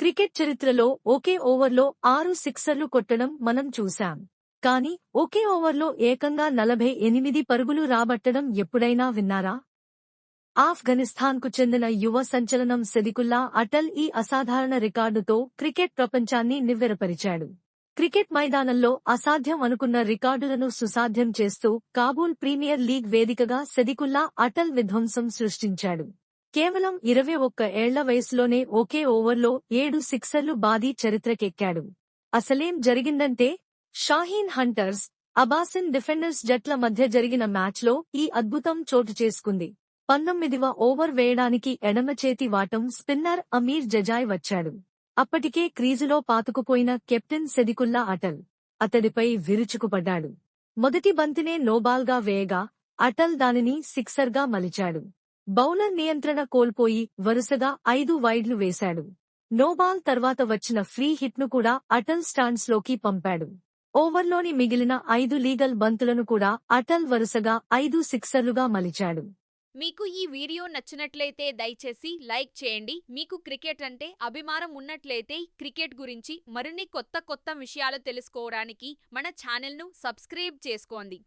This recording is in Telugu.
క్రికెట్ చరిత్రలో ఒకే ఓవర్లో ఆరు సిక్సర్లు కొట్టడం మనం చూశాం. కానీ ఒకే ఓవర్లో ఏకంగా నలభై ఎనిమిది పరుగులు రాబట్టడం ఎప్పుడైనా విన్నారా? ఆఫ్ఘనిస్తాన్కు చెందిన యువ సంచలనం సెదికుల్లా అటల్ ఈ అసాధారణ రికార్డుతో క్రికెట్ ప్రపంచాన్ని నివ్వెరపరిచాడు. క్రికెట్ మైదానంలో అసాధ్యం అనుకున్న రికార్డులను సుసాధ్యం చేస్తూ కాబూల్ ప్రీమియర్ లీగ్ వేదికగా సెదికుల్లా అటల్ విధ్వంసం సృష్టించాడు. కేవలం ఇరవై ఒక్క ఏళ్ళ వయసులోనే ఒకే ఓవర్లో ఏడు సిక్సర్లు బాదీ చరిత్రకెక్కాడు. అసలేం జరిగిందంటే షాహీన్ హంటర్స్ అబాసిన్ డిఫెండర్స్ జట్ల మధ్య జరిగిన మ్యాచ్లో ఈ అద్భుతం చోటు చేసుకుంది. పంతొమ్మిదివ ఓవర్ వేయడానికి ఎడమ చేతి వాటం స్పిన్నర్ అమీర్ జజాయ్ వచ్చాడు. అప్పటికే క్రీజులో పాతుకుపోయిన కెప్టెన్ సెదికుల్లా అటల్ అతడిపై విరుచుకుపడ్డాడు. మొదటి బంతినే నోబాల్గా వేయగా అటల్ దానిని సిక్సర్గా మలిచాడు. బౌలర్ నియంత్రణ కోల్పోయి వరుసగా ఐదు వైడ్లు వేశాడు. నోబాల్ తర్వాత వచ్చిన ఫ్రీ హిట్ను కూడా అటల్ స్టాండ్స్లోకి పంపాడు. ఓవర్లోని మిగిలిన ఐదు లీగల్ బంతులను కూడా అటల్ వరుసగా ఐదు సిక్సర్లుగా మలిచాడు. మీకు ఈ వీడియో నచ్చినట్లయితే దయచేసి లైక్ చేయండి. మీకు క్రికెట్ అంటే అభిమానం ఉన్నట్లయితే క్రికెట్ గురించి మరిన్ని కొత్త కొత్త విషయాలు తెలుసుకోవడానికి మన ఛానల్ను సబ్స్క్రైబ్ చేసుకోండి.